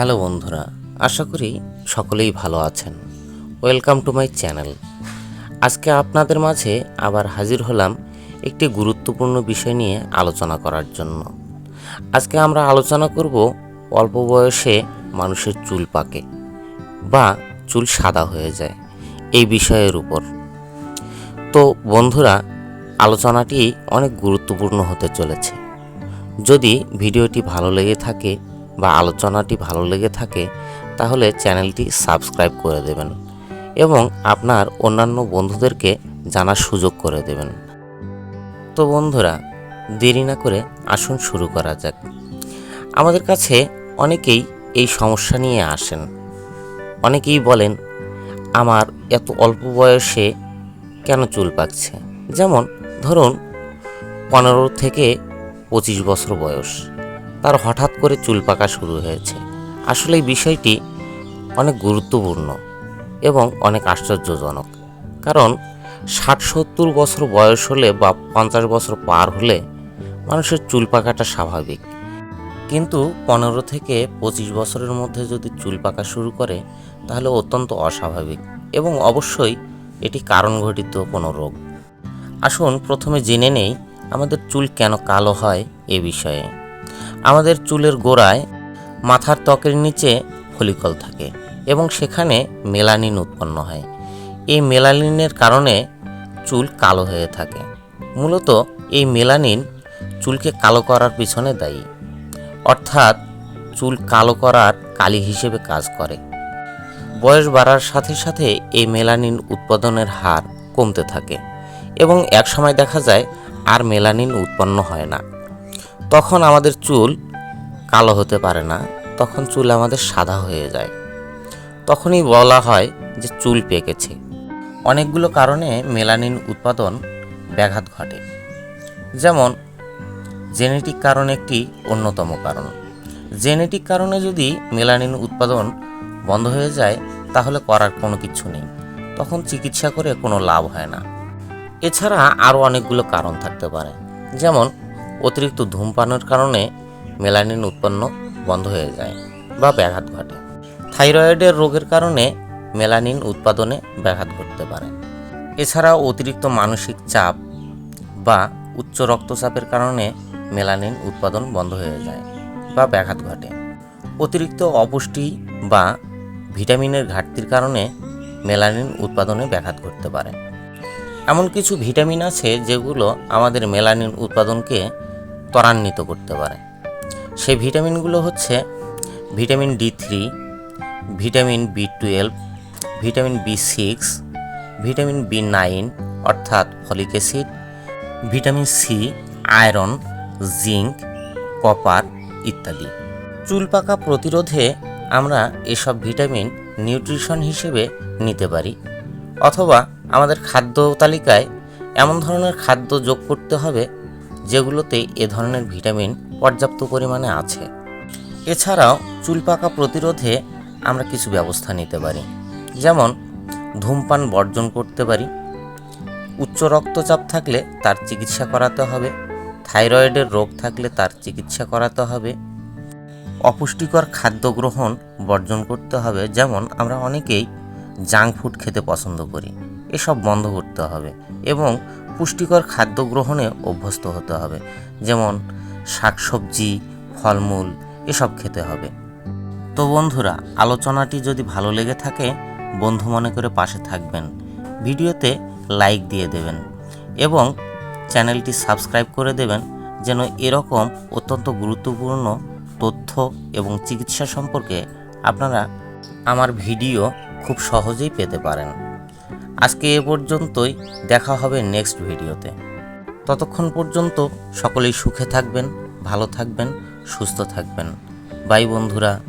Hello বন্ধুরা, আশা করি সকলেই ভালো আছেন। ওয়েলকাম টু মাই চ্যানেল আজকে আপনাদের মাঝে আবার হাজির হলাম একটি গুরুত্বপূর্ণ বিষয় নিয়ে আলোচনা করার জন্য। আজকে আমরা আলোচনা করব অল্প বয়সে মানুষের চুল পাকে বা চুল সাদা হয়ে যায় এই বিষয়ের উপর। তো বন্ধুরা, আলোচনাটি অনেক গুরুত্বপূর্ণ হতে চলেছে। যদি ভিডিওটি ভালো লেগে থাকে বা আলোচনাটি ভালো লেগে থাকে, তাহলে চ্যানেলটি সাবস্ক্রাইব করে দেবেন এবং আপনার অন্যান্য বন্ধুদেরকে জানার সুযোগ করে দেবেন। তো বন্ধুরা, দেরি না করে আসুন শুরু করা যাক। আমাদের কাছে অনেকেই এই সমস্যা নিয়ে আসেন। অনেকেই বলেন, আমার এত অল্প বয়সে কেন চুল পাকছে? যেমন, ধরুন, পনেরো থেকে পঁচিশ বছর বয়স। তার হঠাৎ করে চুল পাকা শুরু হয়েছে। আসলে এই বিষয়টি অনেক গুরুত্বপূর্ণ এবং অনেক আশ্চর্যজনক। কারণ ষাট সত্তর বছর বয়স হলে বা পঞ্চাশ বছর পার হলে মানুষের চুল পাকাটা স্বাভাবিক। কিন্তু পনেরো থেকে পঁচিশ বছরের মধ্যে যদি চুল পাকা শুরু করে, তাহলে অত্যন্ত অস্বাভাবিক এবং অবশ্যই এটি কারণ ঘটিত কোনো রোগ। আসুন প্রথমে জেনে নেই আমাদের চুল কেন কালো হয় এ বিষয়ে। আমাদের চুলের গোড়ায় মাথার ত্বকের নিচে ফলিকল থাকে এবং সেখানে মেলানিন উৎপন্ন হয়। এই মেলানিনের কারণে চুল কালো হয়ে থাকে। মূলত এই মেলানিন চুলকে কালো করার পিছনে দায়ী। অর্থাৎ চুল কালো করার কালি হিসেবে কাজ করে। বয়স বাড়ার সাথে সাথে এই মেলানিন উৎপাদনের হার কমতে থাকে এবং একসময় দেখা যায় আর মেলানিন উৎপন্ন হয় না। তখন আমাদের চুল কালো হতে পারে না, তখন চুল আমাদের সাদা হয়ে যায়। তখনই বলা হয় যে চুল পেকেছে। অনেকগুলো কারণে মেলানিন উৎপাদন ব্যাঘাত ঘটে। যেমন, জেনেটিক কারণ একটি অন্যতম কারণ। জেনেটিক কারণে যদি মেলানিন উৎপাদন বন্ধ হয়ে যায়, তাহলে করার কোনো কিছু নেই। তখন চিকিৎসা করে কোনো লাভ হয় না। এছাড়া আরও অনেকগুলো কারণ থাকতে পারে। যেমন অতিরিক্ত ধূমপানের কারণে মেলানিন উৎপন্ন বন্ধ হয়ে যায় বা ব্যাঘাত ঘটে। থাইরয়েডের রোগের কারণে মেলানিন উৎপাদনে ব্যাঘাত ঘটতে পারে। এছাড়া অতিরিক্ত মানসিক চাপ বা উচ্চ রক্তচাপের কারণে মেলানিন উৎপাদন বন্ধ হয়ে যায় বা ব্যাঘাত ঘটে। অতিরিক্ত অপুষ্টি বা ভিটামিনের ঘাটতির কারণে মেলানিন উৎপাদনে ব্যাঘাত ঘটতে পারে। এমন কিছু ভিটামিন আছে যেগুলো আমাদের মেলানিন উৎপাদনকে ত্বরান্বিত করতে পারে। সেই ভিটামিনগুলো হচ্ছে vitamin D three, vitamin B twelve, vitamin B six, vitamin B nine, অর্থাৎ folic acid, vitamin C, iron, zinc, copper ইত্যাদি। চুল পাকা প্রতিরোধে আমরা এসব ভিটামিন নিউট্রিশন হিসেবে নিতে পারি। অথবা আমাদের খাদ্য তালিকায় এমন ধরনের খাদ্য যোগ করতে হবে যেগুলোতে এ ধরনের ভিটামিন পর্যাপ্ত পরিমাণে আছে। এছাড়াও চুল পাকা প্রতিরোধে আমরা কিছু ব্যবস্থা নিতে পারি। যেমন ধূমপান বর্জন করতে পারি। উচ্চ রক্তচাপ থাকলে তার চিকিৎসা করাতে হবে। থাইরয়েডের রোগ থাকলে তার চিকিৎসা করাতে হবে। অপুষ্টিকর খাদ্য গ্রহণ বর্জন করতে হবে। যেমন আমরা অনেকেই জাঙ্ক ফুড খেতে পছন্দ করি। এসব বন্ধ করতে হবে এবং পুষ্টিকর খাদ্য গ্রহণে অভ্যস্ত হতে হবে। যেমন শাকসবজি, ফলমূল এসব খেতে হবে। তো বন্ধুরা, আলোচনাটি যদি ভালো লেগে থাকে, বন্ধু মনে করে পাশে থাকবেন। ভিডিওতে লাইক দিয়ে দেবেন এবং চ্যানেলটি সাবস্ক্রাইব করে দেবেন যেন এরকম অত্যন্ত গুরুত্বপূর্ণ তথ্য এবং চিকিৎসা সম্পর্কে আপনারা আমার ভিডিও খুব সহজেই পেতে পারেন। আজকে এ পর্যন্তই, দেখা হবে নেক্সট ভিডিওতে। ততক্ষণ পর্যন্ত সকলেই সুখে থাকবেন, ভালো থাকবেন, সুস্থ থাকবেন। বাই বন্ধুরা।